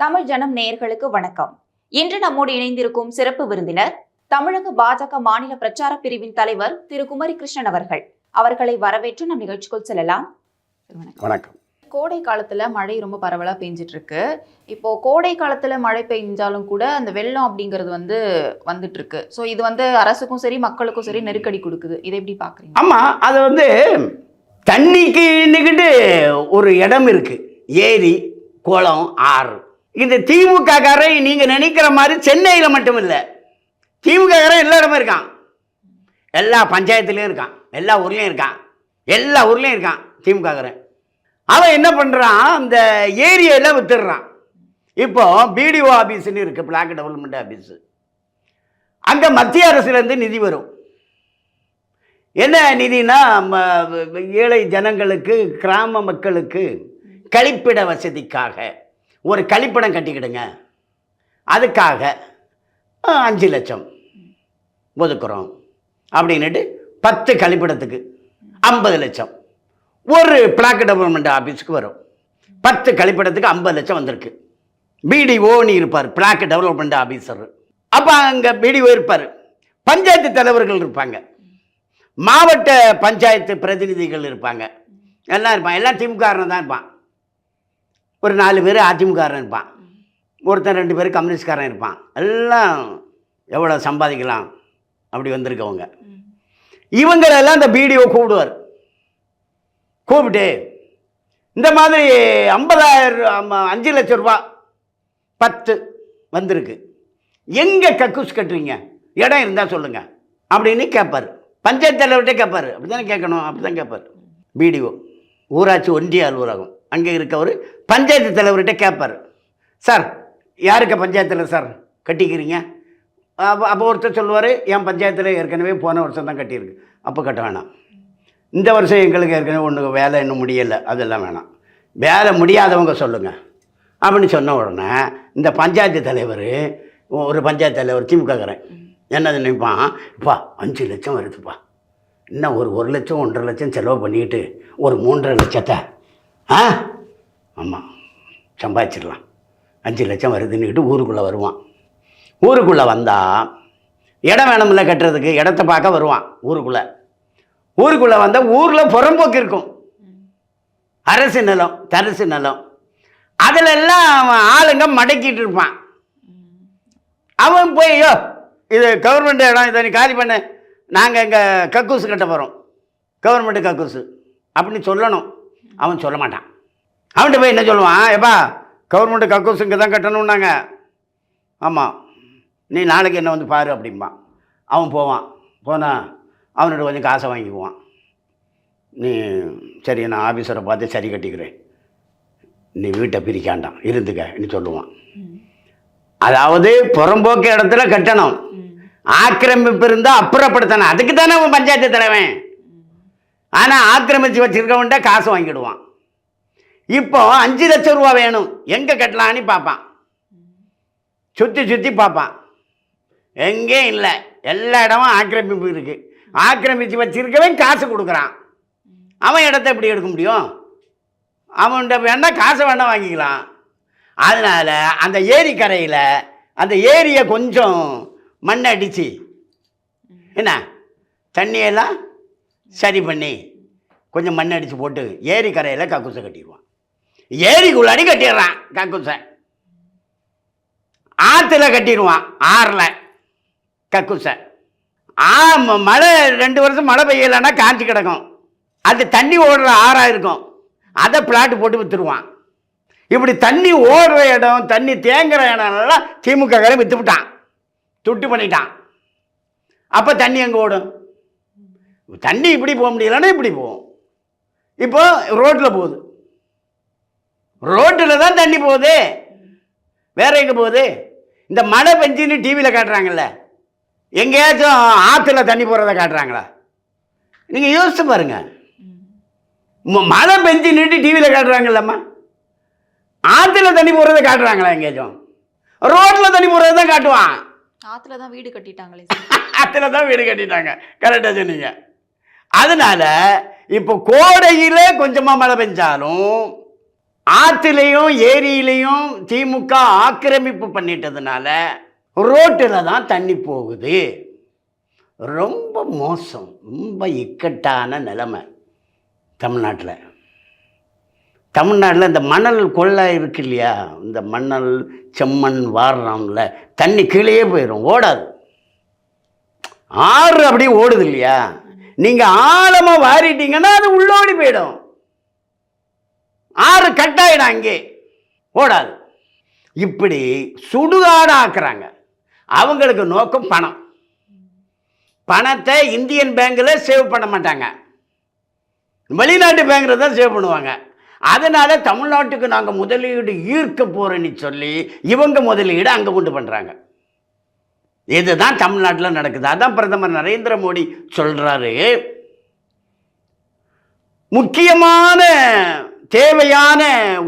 தமிழ் ஜனம் நேயர்களுக்கு வணக்கம். இன்று நம்மோடு இணைந்திருக்கும் சிறப்பு விருந்தினர் தமிழக பாஜக மாநில பிரச்சார பிரிவின் தலைவர் திரு குமரி கிருஷ்ணன் அவர்கள். அவர்களை வரவேற்று நம் நிகழ்ச்சிக்குள் செல்லலாம். வணக்கம். வணக்கம். கோடை காலத்துல மழை ரொம்ப பரவலா பெஞ்சிட்டு இருக்கு இப்போ கோடை காலத்துல மழை பெஞ்சாலும் கூட அந்த வெள்ளம் அப்படிங்கிறது வந்து வந்துட்டு இருக்கு ஸோ இது வந்து அரசுக்கும் சரி மக்களுக்கும் சரி நெருக்கடி கொடுக்குது. இதை எப்படி பாக்குறீங்க? ஆமாம் அது வந்து தண்ணிக்கு நிக்கிட்டு ஒரு இடம் இருக்கு. ஏரி குளம் ஆறு. இந்த திமுக காரன் நீங்கள் நினைக்கிற மாதிரி சென்னையில் மட்டும் இல்லை. திமுக காரன் எல்லா இடமும் இருக்கான். எல்லா பஞ்சாயத்துலேயும் இருக்கான். எல்லா ஊர்லேயும் இருக்கான். எல்லா ஊர்லேயும் இருக்கான் திமுக காரன் அவன் என்ன பண்ணுறான் அந்த ஏரியாவில் வித்துடுறான். இப்போ பிடிஓ ஆஃபீஸ்னு இருக்குது பிளாக் டெவலப்மெண்ட் ஆஃபீஸு அங்கே மத்திய அரசுலேருந்து நிதி வரும். என்ன நிதினா ம- ஏழை ஜனங்களுக்கு கிராம மக்களுக்கு கழிப்பிட வசதிக்காக. ஒரு கழிப்பிடம் கட்டிக்கிடுங்க. அதுக்காக அஞ்சு லட்சம் ஒதுக்குறோம். அப்படின்னுட்டு பத்து கழிப்பிடத்துக்கு ஐம்பது லட்சம். ஒரு பிளாக் டெவலப்மெண்ட் ஆஃபீஸுக்கு வரும். பத்து கழிப்பிடத்துக்கு ஐம்பது லட்சம் வந்திருக்கு. பிடிஓன்னு இருப்பார் பிளாக் டெவலப்மெண்ட் ஆஃபீஸர் அப்போ அங்கே பிடிஓ இருப்பார். பஞ்சாயத்து தலைவர்கள் இருப்பாங்க. மாவட்ட பஞ்சாயத்து பிரதிநிதிகள் இருப்பாங்க. எல்லாம் இருப்பான் எல்லாம் திமுககாரன் தான் இருப்பான். ஒரு நாலு பேர் அதிமுககாரன் இருப்பான். ஒருத்தன் ரெண்டு பேர் கம்யூனிஸ்ட்காரன் இருப்பான். எல்லாம் எவ்வளோ சம்பாதிக்கலாம் அப்படி வந்திருக்கவங்க. இவங்களெல்லாம் இந்த பிடிஓ கூப்பிடுவார். கூப்பிட்டு இந்த மாதிரி ஐம்பதாயிரம் அஞ்சு லட்சம் ரூபா பத்து வந்திருக்கு. எங்கே கக்கூஸ் கட்டுறீங்க? இடம் இருந்தால் சொல்லுங்கள் அப்படின்னு கேட்பார். பஞ்சாயத்து தலைவர்கிட்ட கேட்பார். அப்படி தானே கேட்கணும் அப்படி தான் கேட்பார் பிடிஓ ஊராட்சி ஒன்றிய அலுவலகம். அங்கே இருக்கவர் பஞ்சாயத்து தலைவர்கிட்ட கேட்பார் சார் யாருக்கு பஞ்சாயத்தில் சார்? கட்டிக்கிறீங்க? அப்போ அப்போ ஒருத்தர் சொல்லுவார் என் பஞ்சாயத்தில் ஏற்கனவே போன வருஷம் தான் கட்டியிருக்கு. அப்போ கட்ட வேணாம். இந்த வருஷம் எங்களுக்கு ஏற்கனவே ஒன்று வேலை இன்னும் முடியலை. அதெல்லாம் வேணாம். வேலை முடியாதவங்க சொல்லுங்கள் அப்படின்னு சொன்ன உடனே இந்த பஞ்சாயத்து தலைவர் ஒரு பஞ்சாயத்து தலைவர் திமுகக்காரன் என்னது நினைப்பான்? இப்பா அஞ்சு லட்சம் வருதுப்பா. இன்னும் ஒரு ஒரு லட்சம் ஒன்றரை லட்சம் செலவு பண்ணிக்கிட்டு ஒரு மூன்றரை லட்சத்தை ஆ? ஆமாம் சம்பாதிச்சிடலாம். அஞ்சு லட்சம் வருதுன்னுக்கிட்டு ஊருக்குள்ளே வருவான். ஊருக்குள்ளே வந்தால் இடம் வேணும்ல கட்டுறதுக்கு இடத்த பார்க்க வருவான் ஊருக்குள்ளே. ஊருக்குள்ளே வந்தால் ஊரில் புறம்போக்கு இருக்கும். அரசு நிலம் தரசு நிலம். அதில் எல்லாம் அவன் ஆளுங்க மடக்கிட்டு இருப்பான். அவன் போய் ஐயோ இது கவர்மெண்ட் இடம் இதை நீ காலி பண்ண. நாங்கள் இங்கே கக்கூசு கட்ட போகிறோம் கவர்மெண்ட்டு கக்கூசு. அப்படின்னு சொல்லணும். அவன் சொல்ல மாட்டான். அவன்கிட்ட போய் என்ன சொல்லுவான்? ஏப்பா கவர்மெண்ட் கக்கூசு இங்கே தான் கட்டணும்னாங்க. ஆமாம் நீ நாளைக்கு என்ன வந்து பாரு அப்படிம்பான். அவன் போவான். போனால் அவன்கிட்ட கொஞ்சம் காசை வாங்கிக்குவான். நீ சரி நான் ஆஃபீஸரை பார்த்து சரி கட்டிக்கிறேன். நீ வீட்டை பிரிக்காண்டாம். இருந்துக்க சொல்லுவான். அதாவது புறம்போக்கு இடத்துல கட்டணும். ஆக்கிரமிப்பு இருந்தால் அப்புறப்படுத்தணும். அதுக்கு தானே அவன் பஞ்சாயத்து தலைவன். ஆனால் ஆக்கிரமிச்சு வச்சுருக்கவன்ட்ட காசு வாங்கிடுவான். இப்போ அஞ்சு லட்சம் ரூபா வேணும். எங்கே கட்டலான்னு பார்ப்பான். சுற்றி சுற்றி பார்ப்பான். எங்கேயும் இல்லை. எல்லா இடமும் ஆக்கிரமிப்பு இருக்குது ஆக்கிரமிச்சு வச்சுருக்கவன் காசு கொடுக்குறான். அவன் இடத்த எப்படி எடுக்க முடியும்? அவன்கிட்ட வேணால் காசை வேணால் வாங்கிக்கலாம். அதனால் அந்த ஏரி கரையில் அந்த ஏரியை கொஞ்சம் மண்ணை அடித்து என்ன? தண்ணியெல்லாம் சரி பண்ணி கொஞ்சம் மண் அடித்து போட்டு ஏரி கரையில் கக்கூசை கட்டிடுவான். ஏரிக்குள்ளாடி கட்டிடுறான் கக்குசை. ஆற்றுல கட்டிடுவான் ஆறில் கக்கூசை. ஆ மழை ரெண்டு வருஷம் மழை பெய்யலைன்னா காஞ்சி கிடக்கும். அது தண்ணி ஓடுற ஆறாக இருக்கும். அதை பிளாட்டு போட்டு விற்றுருவான் இப்படி தண்ணி ஓடுற இடம் தண்ணி தேங்குற இடம்லாம் திமுக விற்று விட்டான் துட்டு பண்ணிட்டான். அப்போ தண்ணி எங்கே ஓடும்? தண்ணி இப்படி போக முடியலன்னா இப்படி போகும் இப்போ ரோட்டில் போகுது. ரோட்டில் தான் தண்ணி போகுது. வேற எங்கே போகுது? இந்த மழை பெஞ்சுன்னு டிவியில் காட்டுறாங்கல்ல. எங்கேயாச்சும் ஆற்றுல தண்ணி போகிறத காட்டுறாங்களா? நீங்கள் யோசிச்சு பாருங்க. ம- மழை பெஞ்சு நின்று டிவியில் காட்டுறாங்கல்லம்மா. ஆற்றுல தண்ணி போகிறத காட்டுறாங்களா எங்கேயாச்சும்? ரோட்டில் தண்ணி போகிறத தான் காட்டுவான். ஆத்துல தான் வீடு கட்டிட்டாங்களே ஆற்றுல தான் வீடு கட்டிட்டாங்க. கரெக்டாக சொன்னீங்க. அதனால இப்போ கோடையில் கொஞ்சமாக மழை பெஞ்சாலும் ஆற்றுலையும் ஏரியிலையும் திமுக ஆக்கிரமிப்பு பண்ணிட்டதுனால ரோட்டில் தான் தண்ணி போகுது. ரொம்ப மோசம் ரொம்ப இக்கட்டான நிலைமை தமிழ்நாட்டில். தமிழ்நாட்டில் இந்த மணல் கொள்ளை இருக்கு இல்லையா? இந்த மணல் செம்மண் வாடுறோம்ல தண்ணி கீழே போயிடும் ஓடாது. ஆறு அப்படியே ஓடுது இல்லையா? நீங்கள் ஆழமாக வாரிட்டீங்கன்னா அது உள்ளோடி போயிடும். ஆறு கட்டாயிடும் அங்கே. ஓடாது. இப்படி சுடுகாடு ஆக்குறாங்க அவங்களுக்கு நோக்கம் பணம். பணத்தை இந்தியன் பேங்க்கில் சேவ் பண்ண மாட்டாங்க. வெளிநாட்டு பேங்க்கில் தான் சேவ் பண்ணுவாங்க. அதனால தமிழ்நாட்டுக்கு நாங்கள் முதலீடு ஈர்க்க போகிறேன்னு சொல்லி இவங்க முதலீடு அங்கே கொண்டு பண்ணுறாங்க இதுதான் தமிழ்நாட்டில் நடக்குது. அதான் பிரதமர் நரேந்திர மோடி சொல்கிறாரு முக்கியமான தேவையான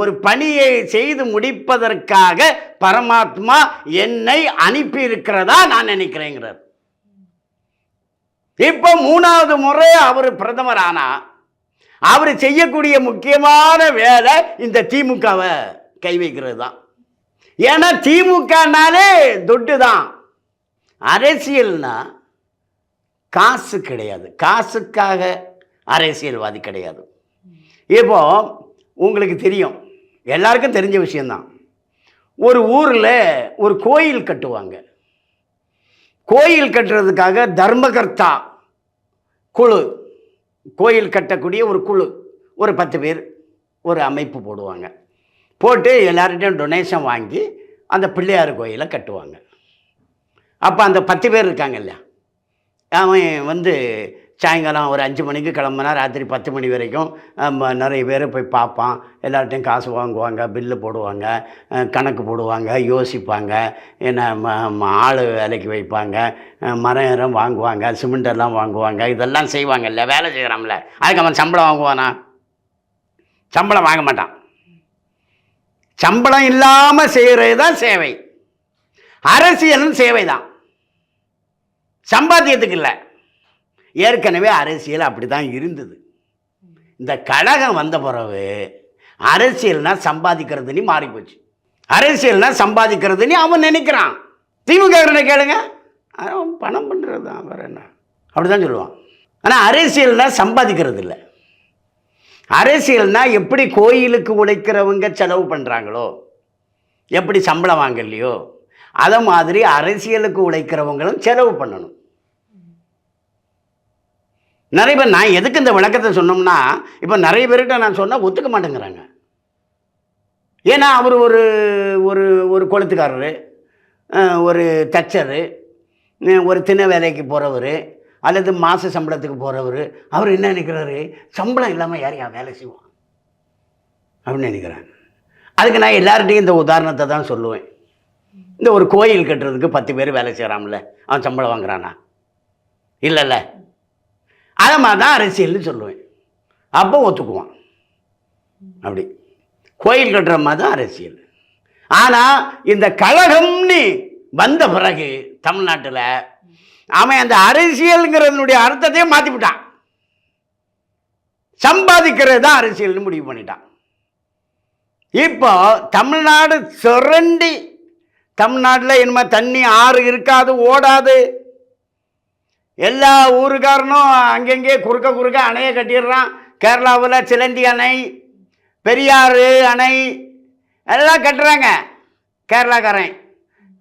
ஒரு பணியை செய்து முடிப்பதற்காக பரமாத்மா என்னை அனுப்பி இருக்கிறதா நான் நினைக்கிறேங்கிறார். இப்போ மூணாவது முறை அவர் பிரதமர் ஆனா அவர் செய்யக்கூடிய முக்கியமான வேலை இந்த திமுகவை கை வைக்கிறது தான் ஏன்னா திமுகனாலே தொட்டு தான் அரசியல்னா காசு கிடையாது. காசுக்காக அரசியல்வாதி கிடையாது. இப்போ உங்களுக்கு தெரியும். எல்லாருக்கும் தெரிஞ்ச விஷயந்தான் ஒரு ஊரில் ஒரு கோயில் கட்டுவாங்க. கோயில் கட்டுறதுக்காக தர்மகர்த்தா குழு. கோயில் கட்டக்கூடிய ஒரு குழு. ஒரு பத்து பேர் ஒரு அமைப்பு போடுவாங்க. போட்டு எல்லார்கிட்டையும் டொனேஷன் வாங்கி அந்த பிள்ளையார் கோயிலை கட்டுவாங்க. அப்போ அந்த பத்து பேர் இருக்காங்க இல்லையா? அவன் வந்து சாயங்காலம் ஒரு அஞ்சு மணிக்கு கிளம்புனா ராத்திரி பத்து மணி வரைக்கும் நிறைய பேர் போய் பார்ப்பான். எல்லார்ட்டையும் காசு வாங்குவாங்க பில்லு போடுவாங்க கணக்கு போடுவாங்க யோசிப்பாங்க. என்ன ம- ம- ஆள் வேலைக்கு வைப்பாங்க மரம் இரம் வாங்குவாங்க சிமெண்டெல்லாம் வாங்குவாங்க இதெல்லாம் செய்வாங்கல்ல வேலை செய்கிறான்ல அதுக்கு அவன் சம்பளம் வாங்குவானா? சம்பளம் வாங்க மாட்டான். சம்பளம் இல்லாமல் செய்கிறது தான் சேவை. அரசியலும் சேவை தான் சம்பாத்தியத்துக்கு இல்லை. ஏற்கனவே அரசியல் அப்படி தான் இருந்தது. இந்த கழகம் வந்த பிறகு அரசியல்னால் சம்பாதிக்கிறதுன்னு மாறிப்போச்சு அரசியல்னால் சம்பாதிக்கிறதுன்னு அவன் நினைக்கிறான். திமுக கேளுங்க. அவன் பணம் பண்ணுறது தான் வேற என்ன? அப்படி தான் சொல்லுவான். ஆனால் அரசியல்னால் சம்பாதிக்கிறது இல்லை. அரசியல்னால் எப்படி கோயிலுக்கு உழைக்கிறவங்க செலவு பண்ணுறாங்களோ எப்படி சம்பளம் வாங்கலையோ அதை மாதிரி அரசியலுக்கு உழைக்கிறவங்களும் செலவு பண்ணணும். நிறைய பேர் நான் எதுக்கு இந்த விளக்கத்தை சொன்னோம்னா இப்போ நிறைய பேர்கிட்ட நான் சொன்னால் ஒத்துக்க மாட்டேங்கிறாங்க. ஏன்னா அவர் ஒரு ஒரு ஒரு கொளுத்துக்காரரு ஒரு தச்சரு ஒரு தின வேலைக்கு போகிறவர் அல்லது மாத சம்பளத்துக்கு போகிறவர் அவர் என்ன நினைக்கிறாரு? சம்பளம் இல்லாமல் யார் யார் வேலை செய்வான்? அப்படின்னு நினைக்கிறாங்க. அதுக்கு நான் எல்லார்ட்டையும் இந்த உதாரணத்தை தான் சொல்லுவேன். இந்த ஒரு கோயில் கட்டுறதுக்கு பத்து பேர் வேலை செய்கிறான்ல அவன் சம்பளம் வாங்குறானா? இல்லைல்ல. அதை மாதிரி தான் அரசியல்னு சொல்லுவேன். அப்போ ஒத்துக்குவான். அப்படி. கோயில் கட்டுற மாதிரி தான் அரசியல். ஆனால் இந்த கழகம்னு வந்த பிறகு தமிழ்நாட்டில் அவன் அந்த அரசியலுங்கிறதனுடைய அர்த்தத்தையே மாற்றிவிட்டான் சம்பாதிக்கிறது தான் அரசியல்னு முடிவு பண்ணிட்டான். இப்போ தமிழ்நாடு சுரண்டி தமிழ்நாட்டில் இனிமேல் தண்ணி ஆறு இருக்காது ஓடாது. எல்லா ஊருக்காரனும் அங்கங்கே குறுக்க குறுக்க அணையை கட்டிடுறான். கேரளாவில் சிலந்தி அணை பெரியாறு அணை எல்லாம் கட்டுறாங்க கேரளாக்காரன்.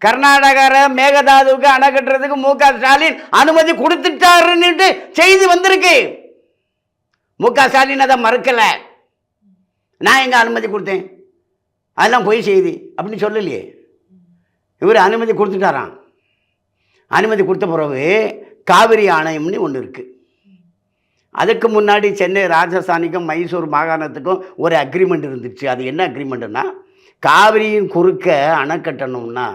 கர்நாடகார மேகதாதுவுக்கு அணை கட்டுறதுக்கு மு க ஸ்டாலின் அனுமதி கொடுத்துட்டாருன்னுட்டு செய்தி வந்திருக்கு. மு க ஸ்டாலின் அதை மறுக்கலை. நான் எங்கே அனுமதி கொடுத்தேன்? அதெல்லாம் பொய் செய்தி. அப்படின்னு சொல்லலையே. இவர் அனுமதி கொடுத்துட்டாராம். அனுமதி கொடுத்த பிறகு காவிரி ஆணையம்னு ஒன்று இருக்குது அதுக்கு முன்னாடி சென்னை ராஜஸ்தானிக்கும் மைசூர் மாகாணத்துக்கும் ஒரு அக்ரிமெண்ட் இருந்துச்சு. அது என்ன அக்ரிமெண்ட்டுன்னா காவிரியின் குறுக்க அணை கட்டணும்னா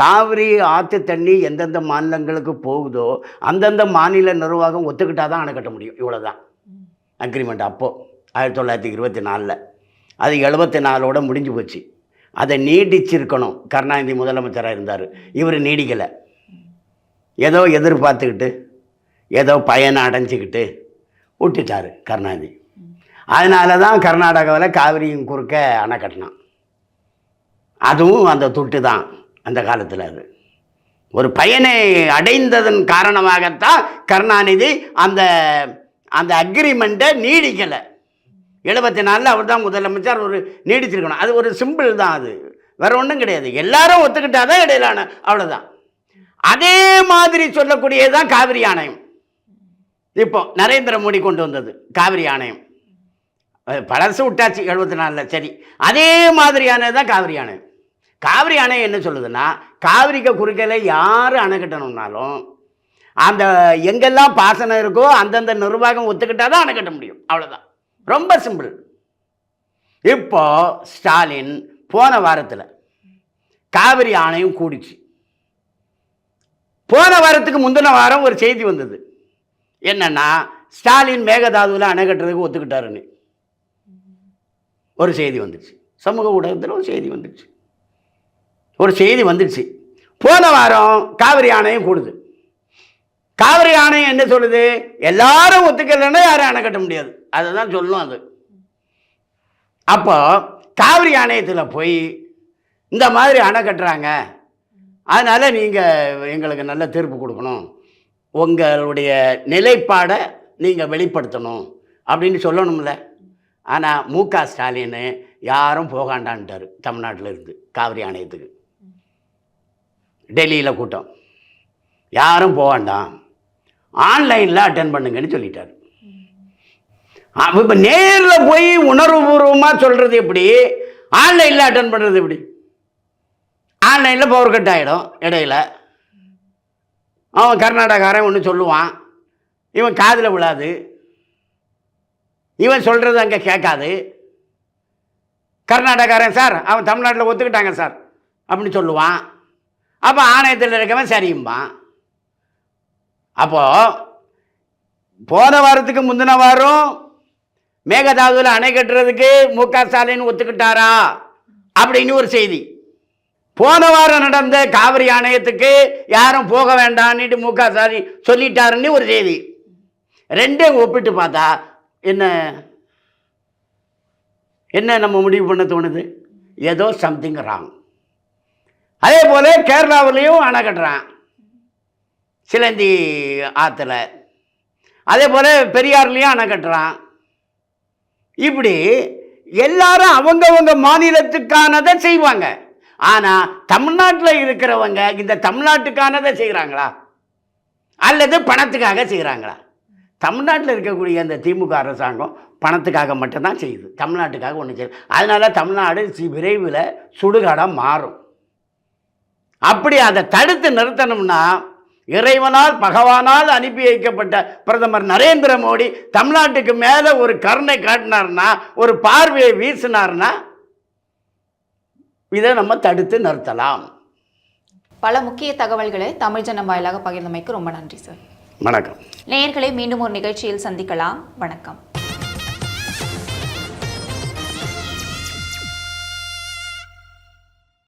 காவிரி ஆற்று தண்ணி எந்தெந்த மாநிலங்களுக்கு போகுதோ அந்தந்த மாநில நிர்வாகம் ஒத்துக்கிட்டால் தான் அணை கட்ட முடியும். இவ்வளோ தான் அக்ரிமெண்ட் அப்போது ஆயிரத்தி தொள்ளாயிரத்தி இருபத்தி நாலில். அது எழுபத்தி நாலோட முடிஞ்சு போச்சு. அதை நீடிச்சிருக்கணும். கருணாநிதி முதலமைச்சராக இருந்தார். இவர் நீடிக்கலை. ஏதோ எதிர்பார்த்துக்கிட்டு ஏதோ பயனை அடைஞ்சிக்கிட்டு விட்டுட்டார் கருணாநிதி. அதனால தான் கர்நாடகாவில் காவிரியும் குறுக்க அணை கட்டினான். அதுவும் அந்த துட்டு தான் அந்த காலத்தில் அது. ஒரு பயனை அடைந்ததன் காரணமாகத்தான் கருணாநிதி அந்த அந்த அக்ரிமெண்ட்டை நீடிக்கலை. எழுபத்தி நாலில் அவர் தான் முதலமைச்சர் ஒரு நீடிச்சிருக்கணும். அது ஒரு சிம்பிள் தான் அது. வேற ஒன்றும் கிடையாது. எல்லாரும் ஒத்துக்கிட்டாதான் இடையிலான அவ்வளோதான் அதே மாதிரி சொல்லக்கூடியது காவிரி ஆணையம். இப்போ நரேந்திர மோடி கொண்டு வந்தது காவிரி ஆணையம். பழசு விட்டாச்சு எழுபத்தி நாலில். சரி. அதே மாதிரியானது தான் காவிரி ஆணையம். காவிரி அணை என்ன சொல்லுதுன்னா காவிரிக்கு குறுக்கல யார் அணை கட்டணும்னாலும் அந்த எங்கெல்லாம் பாசனம் இருக்கோ அந்தந்த நிர்வாகம் ஒத்துக்கிட்டால் தான் அணை கட்ட முடியும். அவ்வளோதான் ரொம்ப சிம்பிள். இப்போ ஸ்டாலின் போன வாரத்தில் காவிரி ஆணையம் கூடிச்சு. போன வாரத்துக்கு முந்தின வாரம் ஒரு செய்தி வந்தது. என்னன்னா ஸ்டாலின் மேகதாதுவில் அணை கட்டுறதுக்கு ஒத்துக்கிட்டாருன்னு. ஒரு செய்தி வந்துடுச்சு சமூக ஊடகத்தில் ஒரு செய்தி வந்துடுச்சு ஒரு செய்தி வந்துடுச்சு போன வாரம் காவிரி ஆணையம் கூடுது. காவிரி ஆணையம் என்ன சொல்லுது? எல்லாரும் ஒத்துக்கலைன்னா யாரும் அணை கட்ட முடியாது. அதை தான் சொல்லும் அது. அப்போ காவிரி ஆணையத்தில் போய் இந்த மாதிரி அணை கட்டுறாங்க. அதனால் நீங்கள் எங்களுக்கு நல்ல தீர்ப்பு கொடுக்கணும். உங்களுடைய நிலைப்பாடை நீங்கள் வெளிப்படுத்தணும் அப்படின்னு சொல்லணும்ல. ஆனால் மு க ஸ்டாலின் யாரும் போகாண்டான்ட்டார் தமிழ்நாட்டில் இருந்து காவிரி ஆணையத்துக்கு. டெல்லியில் கூட்டம். யாரும் போகாண்டாம். ஆன்லைனில் அட்டன் பண்ணுங்கன்னு சொல்லிட்டார். இப்போ நேரில் போய் உணர்வுபூர்வமாக சொல்கிறது எப்படி? ஆன்லைனில் அட்டன் பண்ணுறது எப்படி? ஆன்லைனில் பவர் கட் ஆகிடும் இடையில. அவன் கர்நாடகாரன் ஒன்று சொல்லுவான். இவன் காதில் விழாது. இவன் சொல்கிறது அங்கே கேட்காது. கர்நாடகாரன் சார் அவன் தமிழ்நாட்டில் ஒத்துக்கிட்டாங்க சார் அப்படின்னு சொல்லுவான். அப்போ ஆணையத்தில் இருக்கவன் சரியும்பான். அப்போது போன வாரத்துக்கு முந்தின வாரம் மேகதாதுவில் அணை கட்டுறதுக்கு மு க ஸ்டாலின் ஒத்துக்கிட்டாரா? அப்படின்னு ஒரு செய்தி. போன வாரம் நடந்த காவிரி ஆணையத்துக்கு யாரும் போக வேண்டான்னு மு க ஸ்டாலின் சொல்லிட்டாருன்னு ஒரு செய்தி. ரெண்டே ஒப்பிட்டு பார்த்தா என்ன என்ன நம்ம முடிவு பண்ண தோணுது? ஏதோ சம்திங் ராங் அதே போல் கேரளாவிலையும் அணை கட்டுறான். சிலந்தி ஆற்றுல அதே போல் பெரியார்லேயும் அணை கட்டுறான். இப்படி எல்லாரும் அவங்கவங்க மாநிலத்துக்கானதை செய்வாங்க. ஆனால் தமிழ்நாட்டில் இருக்கிறவங்க இந்த தமிழ்நாட்டுக்கானதை செய்கிறாங்களா அல்லது பணத்துக்காக செய்கிறாங்களா தமிழ்நாட்டில் இருக்கக்கூடிய அந்த திமுக அரசாங்கம் பணத்துக்காக மட்டும்தான் செய்யுது. தமிழ்நாட்டுக்காக ஒன்றும் செய்யுது அதனால தமிழ்நாடு சி- விரைவில் சுடுகாடாக மாறும். அப்படி அதை தடுத்து நிறுத்தணும்னா இறைவனால் பகவானால் அனுப்பி வைக்கப்பட்ட பிரதமர் நரேந்திர மோடி தமிழ்நாட்டுக்கு மேலே ஒரு கருணை காட்டினார்னா ஒரு பார்வையை வீசினார்னா இதை நம்ம தடுத்து நிறுத்தலாம். பல முக்கிய தகவல்களை தமிழ் ஜனம் வாயிலாக பகிர்ந்தமைக்கு ரொம்ப நன்றி சார். வணக்கம். நேயர்களை மீண்டும் ஒரு நிகழ்ச்சியில் சந்திக்கலாம். வணக்கம்.